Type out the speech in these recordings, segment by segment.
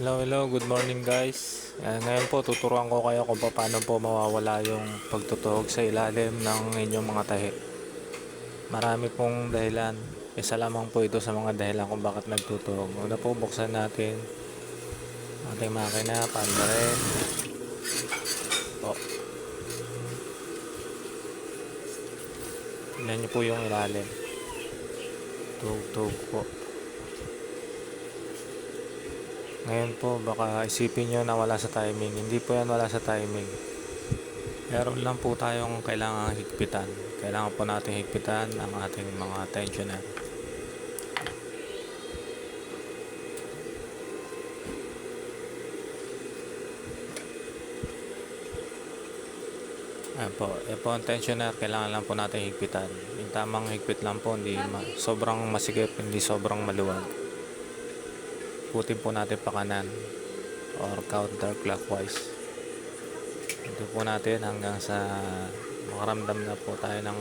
Hello, hello. Good morning guys. Ah, ngayon po tuturuan ko kayo kung paano po mawawala yung pagtutuhog sa ilalim ng inyong mga tahi. Marami pong dahilan. Isa lamang po ito sa mga dahilan kung bakit nagtutuhog. Una po buksan natin ating makina, panda rin. Po. Tignan niyo po yung ilalim. Tuhog-tuhog po. Ngayon po, baka isipin nyo na wala sa timing. Hindi po yan wala sa timing. Meron lang po tayong kailangan higpitan. Kailangan po natin higpitan ang ating mga tensioner. Ayan po, yan po ang tensioner, kailangan lang po natin higpitan. Yung tamang higpit lang po, hindi ma- sobrang masigip, hindi sobrang maluwag putin po natin pa kanan or counterclockwise ito po natin hanggang sa makaramdam na po tayo ng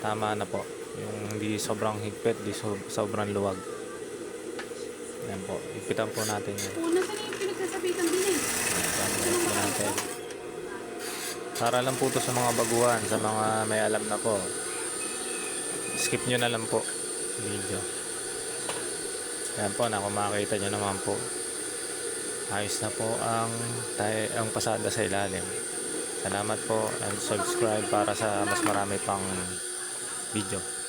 tama na po. Yung hindi sobrang higpit hindi so- sobrang luwag. Yan po. Higpitan po natin yan. Una sa yung pinagsasabitan din eh. Ayan, po natin. Para lang po to sa mga baguhan sa mga may alam na po. Skip nyo na lang po. Video yan po, na kung makikita nyo naman po. Ayos na po ang, ang pasada sa ilalim. Salamat po and subscribe para sa mas marami pang video.